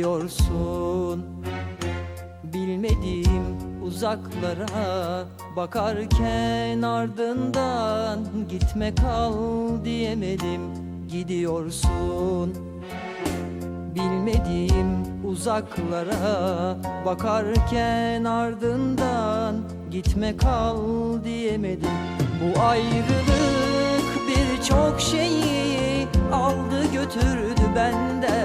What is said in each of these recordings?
Gidiyorsun Bilmediğim uzaklara Bakarken ardından Gitme kal diyemedim Gidiyorsun. Bilmediğim uzaklara Bakarken ardından Gitme kal diyemedim. Bu ayrılık birçok şeyi Aldı götürdü benden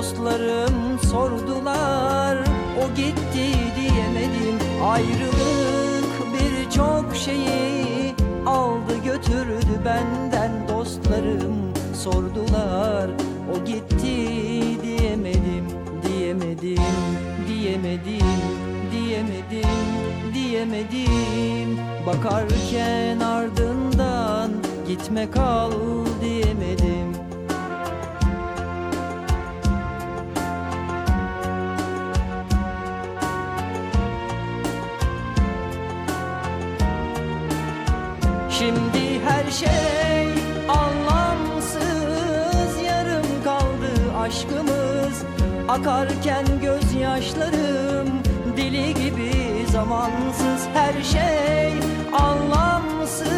Dostlarım sordular O gitti diyemedim. Ayrılık birçok şeyi Aldı götürdü benden. Dostlarım sordular O gitti diyemedim. Diyemedim, diyemedim, diyemedim, diyemedim. Bakarken ardından Gitme kal diyemedim Şimdi her şey anlamsız. Yarım kaldı aşkımız. Akarken gözyaşlarım Deli gibi zamansız. Her şey anlamsız.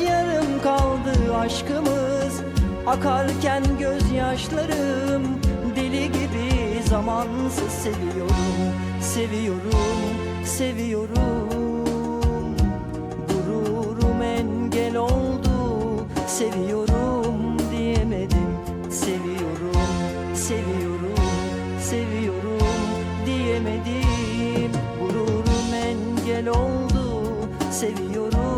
Yarım kaldı aşkımız. Akarken gözyaşlarım Deli gibi zamansız. Seviyorum, seviyorum, seviyorum diyemedim Gururum engel oldu. Seviyorum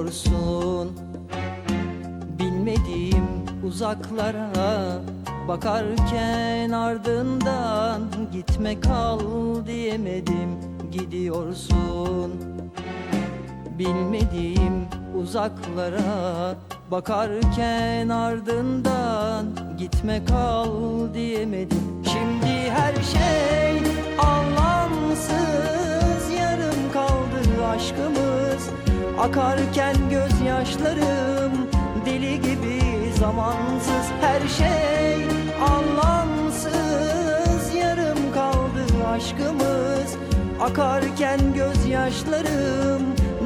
gidiyorsun Bilmediğim uzaklara Bakarken ardından Gitme kal diyemedim. Gidiyorsun. Bilmediğim uzaklara Bakarken ardından Gitme kal diyemedim Akarken gözyaşlarım Deli gibi zamansız Her şey. Anlamsız Yarım kaldı aşkımız. Akarken gözyaşlarım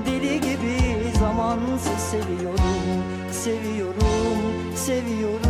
Deli gibi zamansız. Seviyorum, seviyorum, seviyorum